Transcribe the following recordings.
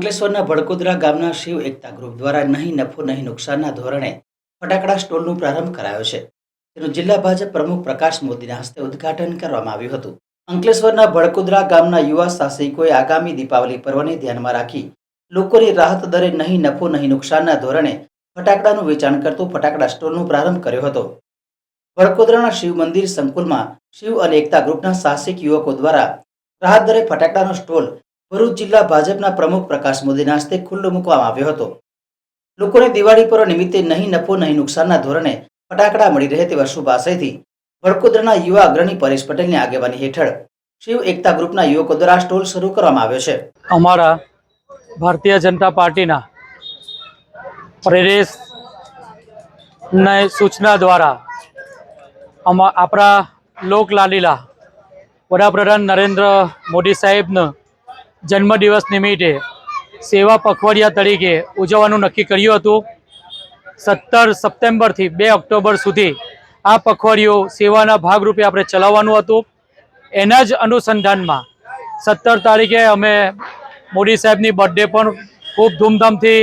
અંકલેશ્વરના ભડકોદરા ગામના શિવ એકતા ગ્રુપ દ્વારા નહીં નફો, નહીં નુકસાનના ધોરણે ફટાકડા સ્ટોલનો પ્રારંભ કરાયો છે. તેનું જિલ્લા ભાજપ પ્રમુખ પ્રકાશ મોદીના હસ્તે ઉદ્ઘાટન કરવામાં આવ્યું હતું. અંકલેશ્વરના ભડકોદરા ગામના યુવા સાહસિકોએ આગામી દીપાવલી પર્વને ધ્યાનમાં રાખી લોકોની રાહત દરે નહીં નફો, નહીં નુકસાનના ધોરણે ફટાકડાનું વેચાણ કરતું ફટાકડા સ્ટોલનો પ્રારંભ કર્યો હતો. ભડકોદરાના શિવ મંદિર સંકુલમાં શિવ અને એકતા ગ્રુપના સાહસિક યુવકો દ્વારા રાહત દરે ફટાકડાનો સ્ટોલ ભરૂચ જિલ્લા ભાજપના પ્રમુખ પ્રકાશ મોદીના હસ્તે ખુલ્લો મૂકવામાં આવ્યો હતો. લોકોને દિવાળી પર્વ નિમિત્તે નહીં નફો, નહીં નુકસાનના ધોરણે ફટાકડા મળી રહે તેવા શુભ આશયથી વડકોદરાના યુવા અગ્રણી પરેશ પટેલની આગેવાની હેઠળ શિવ એકતા ગ્રુપના યુવકો દ્વારા સ્ટોલ શરૂ કરવામાં આવ્યો છે. અમારા ભારતીય જનતા પાર્ટીના પ્રેરેશ ને સૂચના દ્વારા અમા આપણા લોકલાલીલા વડાપ્રધાન નરેન્દ્ર મોદી સાહેબનો જન્મદિવસ નિમિત્તે સેવા પખવાડિયા તરીકે ઉજવવાનું નક્કી કર્યું હતું. સત્તર સપ્ટેમ્બરથી બે ઓક્ટોબર સુધી આ પખવાડિયું સેવાના ભાગરૂપે આપણે ચલાવવાનું હતું. એના જ અનુસંધાનમાં સત્તર તારીખે અમે મોદી સાહેબની બર્થડે પણ ખૂબ ધૂમધામથી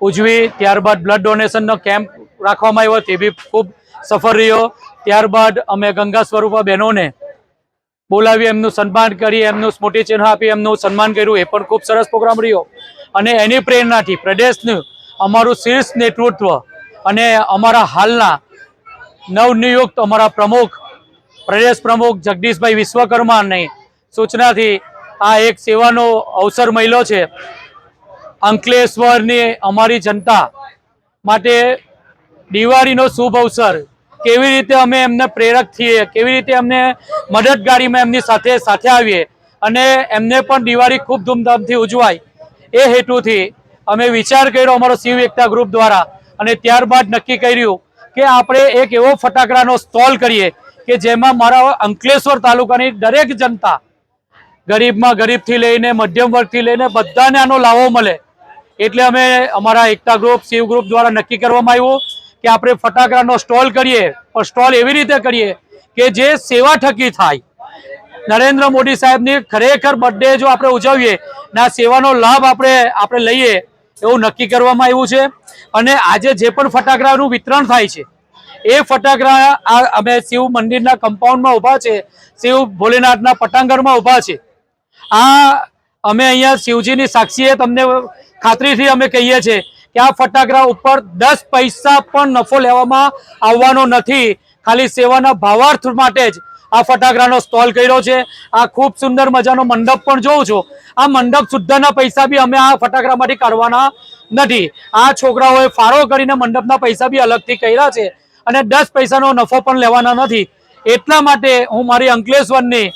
ઉજવી. ત્યારબાદ બ્લડ ડોનેશનનો કેમ્પ રાખવામાં આવ્યો તે બી ખૂબ સફળ રહ્યો. ત્યારબાદ અમે ગંગા સ્વરૂપા બહેનોને બોલાવી એમનું સન્માન કરી એમનું સ્મૃતિ ચિહ્ન આપી એમનું સન્માન કર્યું. એ પણ ખૂબ સરસ પ્રોગ્રામ રહ્યો. અને એની પ્રેરણાથી પ્રદેશનું અમારું શીર્ષ નેતૃત્વ અને અમારા હાલના નવનિયુક્ત અમારા પ્રમુખ, પ્રદેશ પ્રમુખ જગદીશભાઈ વિશ્વકર્માની સૂચનાથી આ એક સેવાનો અવસર મળ્યો છે. અંકલેશ્વરની અમારી જનતા માટે દિવાળીનો શુભ અવસર કેવી રીતે અમે એમને પ્રેરક થઈએ કેવી રીતે અમને મદદગારીમાં એમની સાથે સાથે આવીએ. અને એમને પણ દિવાળી ખૂબ ધૂમધામથી ઉજવાય. એ હેતુથી અમે વિચાર કર્યો અમારો શિવ એકતા ગ્રુપ દ્વારા. અને ત્યારબાદ નક્કી કર્યું કે આપણે એક એવો ફટાકડાનો સ્ટોલ કરીએ કે જેમાં મારા અંકલેશ્વર તાલુકાની દરેક જનતા ગરીબમાં ગરીબથી લઈને મધ્યમ વર્ગથી લઈને બધાને આનો લાવો મળે. એટલે અમે અમારા એકતા ગ્રુપ, શિવ ગ્રુપ દ્વારા નક્કી કરવામાં આવ્યું કે આપણે ફટાકડાનો સ્ટોલ કરીએ. સ્ટોલ એવી રીતે કરીએ કે જે સેવા ઠકી થાય. નરેન્દ્ર મોદી સાહેબની ખરેખર બર્થડે જો આપણે ઉજવીએ, ને આ સેવાનો લાભ આપણે આપણે લઈએ, એવું નક્કી કરવામાં આવ્યું છે. અને આજે જે પણ ફટાકડાનું વિતરણ થાય છે, એ ફટાકડા આ અમે શિવ મંદિરના કમ્પાઉન્ડમાં ઊભા છે, શિવ ભોલેનાથના પટાંગણમાં ઊભા છે. આ અમે અહીંયા શિવજીની સાક્ષીએ તમને ખાતરીથી અમે કહીએ છીએ કે આ ફટાકડા ઉપર દસ પૈસા પણ નફો લેવામાં આવવાનો નથી. ખાલી સેવાના ભાવાર્થ માટે જ આ ફટાકડાનો સ્ટોલ કર્યો છે. આ ખૂબ સુંદર મજાનો મંડપ પણ જોઉં છું. આ મંડપ સુધ્ધાના પૈસા બી અમે આ ફટાકડામાંથી કાઢવાના નથી. આ છોકરાઓએ ફાળો કરીને મંડપના પૈસા બી અલગથી કર્યા છે અને દસ પૈસાનો નફો પણ લેવાના નથી. એટલા માટે હું મારી અંકલેશ્વરની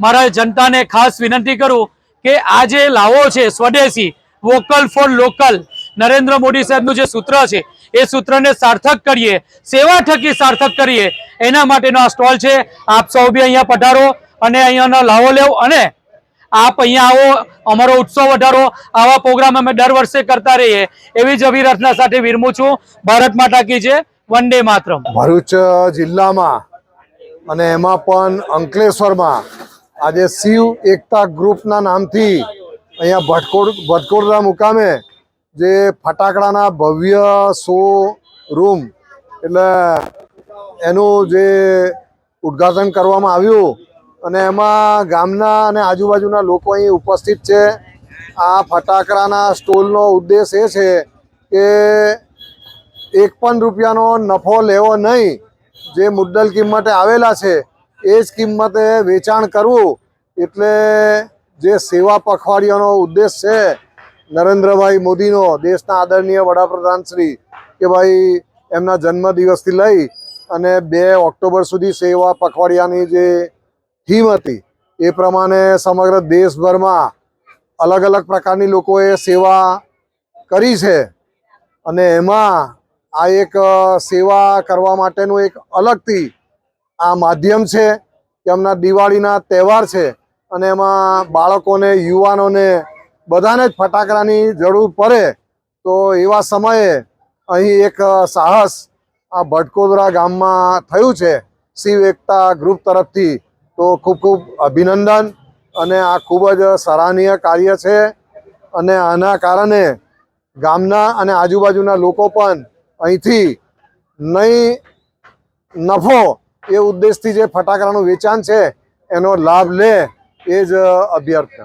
મારા જનતાને ખાસ વિનંતી કરું કે આ જે લાવો છે સ્વદેશી, vocal for local Narendra Modi સાહેબનું જે સૂત્ર છે, એ સૂત્રને સાર્થક કરીએ, સેવા થકી સાર્થક કરીએ, એના માટેનો આ સ્ટોલ છે. આપ સૌ બી અહીંયા પધારો અને અહીંયાનો લાવો લેવો અને આપ અહીંયા આવો, અમારો ઉત્સવ વધારો. આવા પ્રોગ્રામ અમે દર વર્ષે કરતા રહીએ. એવી જ અભિરચના સાથે વિરમું છું. ભારત માતા કી છે વન ડે માત્ર ભરૂચ જિલ્લામાં અને એમાં પણ અંકલેશ્વરમાં આજે શિવ એકતા ગ્રુપના નામથી અહીંયા ભટકોડ ભટકોડના મુકામે જે ફટાકડાના ભવ્ય શો રૂમ, એટલે એનું જે ઉદ્ઘાટન કરવામાં આવ્યું અને એમાં ગામના અને આજુબાજુના લોકો અહીં ઉપસ્થિત છે. આ ફટાકડાના સ્ટોલનો ઉદ્દેશ એ છે કે એક પણ રૂપિયાનો નફો લેવો નહીં. જે મુદ્દલ કિંમતે આવેલા છે, એ જ કિંમતે વેચાણ કરવું. એટલે જે સેવા પખવાડિયાનો ઉદ્દેશ છે નરેન્દ્રભાઈ મોદીનો દેશના આદરણીય વડાપ્રધાન શ્રી કે ભાઈ એમના જન્મદિવસથી લઈ અને બે ઓક્ટોબર સુધી સેવા પખવાડિયાની જે થીમ હતી, એ પ્રમાણે સમગ્ર દેશભરમાં અલગ અલગ પ્રકારની લોકોએ સેવા કરી છે. અને એમાં આ એક સેવા કરવા માટેનું એક અલગથી આ માધ્યમ છે કે હમણાં દિવાળીના તહેવાર છે અને એમાં બાળકોને, યુવાનોને બધાને જ ફટાકડાની જરૂર પડે તો એવા સમયે અહીં એક સાહસ આ ભટકોદરા ગામમાં થયું છે. શિવ એકતા ગ્રુપ તરફથી તો ખૂબ ખૂબ અભિનંદન અને આ ખૂબ જ સરાહનીય કાર્ય છે અને આના કારણે ગામના અને આજુબાજુના લોકો પણ અહીંથી નહીં નફો એ ઉદ્દેશથી જે ફટાકડાનું વેચાણ છે એનો લાભ લે એ જ અભ્યર્થના.